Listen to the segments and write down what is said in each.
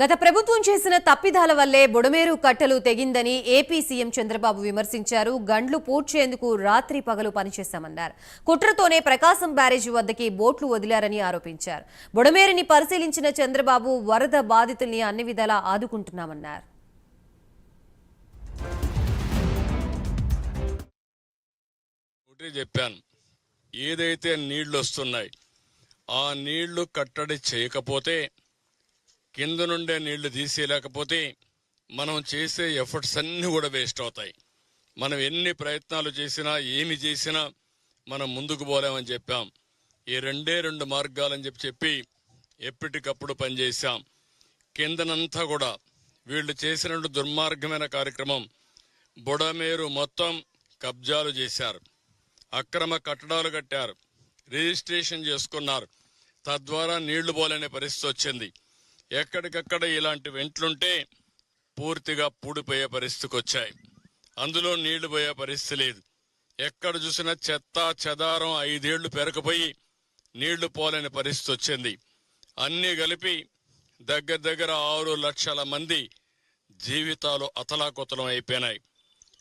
గత ప్రభుత్వం చేసిన తప్పిదాల వల్లే బుడమేరు కట్టలు తెగిందని ఏపీ సీఎం చంద్రబాబు విమర్శించారు. గండ్లు పూడ్చేందుకు రాత్రి పగలు పనిచేశామన్నారు. కుట్రతోనే ప్రకాశం బ్యారేజీ వద్దకి బోట్లు వదిలారని ఆరోపించారు. బుడమేరుని పరిశీలించిన చంద్రబాబు వరద బాధితుల్ని అన్ని విధాలా ఆదుకుంటున్నామన్నారు. చెప్పాను. ఏదైతే నీళ్ళు వస్తున్నాయి ఆ నీళ్ళు కట్టడి చేయకపోతే కింద నుండే నీళ్ళు తీసేయలేకపోతే మనం చేసే ఎఫర్ట్స్ అన్నీ కూడా వేస్ట్ అవుతాయి. మనం ఎన్ని ప్రయత్నాలు చేసినా ఏమి చేసినా మనం ముందుకు పోలేమని చెప్పాం. ఈ రెండే రెండు మార్గాలని చెప్పి చెప్పి ఎప్పటికప్పుడు పనిచేశాం. కిందనంతా కూడా వీళ్ళు చేసిన దుర్మార్గమైన కార్యక్రమం బుడమేరు మొత్తం కబ్జాలు చేశారు. అక్రమ కట్టడాలు కట్టారు. రిజిస్ట్రేషన్ చేసుకున్నారు. తద్వారా నీళ్ళు పోలేని పరిస్థితి వచ్చింది. ఎక్కడికక్కడ ఇలాంటి వెంట్లుంటే పూర్తిగా పూడిపోయే పరిస్థితికి వచ్చాయి అందులో నీళ్ళు పోయే పరిస్థితి లేదు. ఎక్కడ చూసినా చెత్త చెదారం ఐదేళ్ళు పెరకపోయి నీళ్ళు పోలేని పరిస్థితి వచ్చింది అన్నీ కలిపి దగ్గర దగ్గర ఆరు లక్షల మంది జీవితాలు అతలాకుతలం అయిపోయినాయి.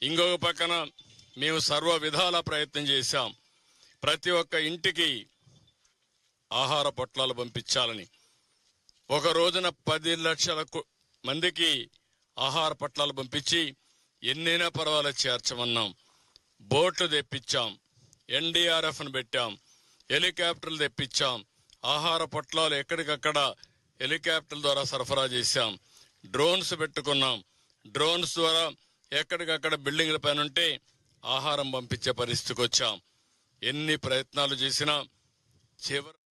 ఇంకొక పక్కన మేము సర్వ విధాల ప్రయత్నం చేశాం. ప్రతి ఒక్క ఇంటికి ఆహార పొట్లాలు పంపించాలని. ఒక రోజున పది లక్షల మందికి ఆహార పట్లాలు పంపించి ఎన్నైనా పర్వాలేదు చేర్చమన్నాం. బోట్లు తెప్పించాం. ఎన్డీఆర్ఎఫ్ను పెట్టాం. హెలికాప్టర్లు తెప్పించాం. ఆహార పొట్లాలు ఎక్కడికక్కడ హెలికాప్టర్ల ద్వారా సరఫరా చేశాం. డ్రోన్స్ పెట్టుకున్నాం. డ్రోన్స్ ద్వారా ఎక్కడికక్కడ బిల్డింగ్ల పైన ఉంటే ఆహారం పంపించే పరిస్థితికి వచ్చాం. ఎన్ని ప్రయత్నాలు చేసినా చివరి